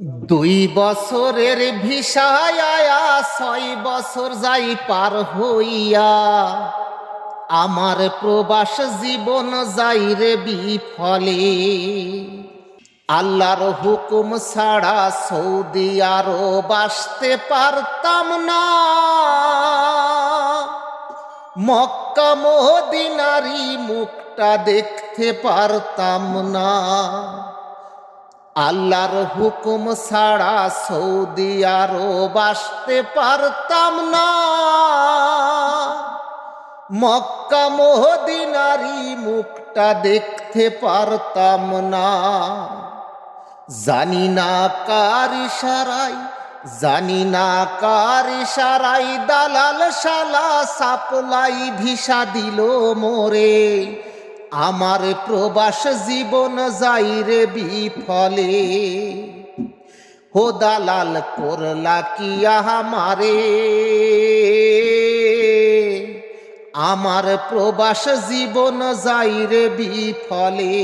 দুই বছরের ভিসায় ছয় বছর যাই পার হইয়া। আমার প্রবাস জীবন যাই রে বিফলে। আল্লাহর হুকুম ছাড়া সৌদি আরও বাসতে পারতাম না। মক্কা মদিনারি মুখটা দেখতে পারতাম না। আল্লাহর হুকুম ছাড়া সৌদি আরও বাসতে পারতাম না। মক্কা মদিনারি মুখটা দেখতে পারতাম না। জানি না কার ইশারাই জানি না কার ইশারাই দালাল শালা সাপলাই ভিসা দিল মোরে। আমার প্রবাস জীবন যাই রে বিফলে। হো দালাল, করলা কি আমারে? আমার প্রবাস জীবন যাই রে বিফলে।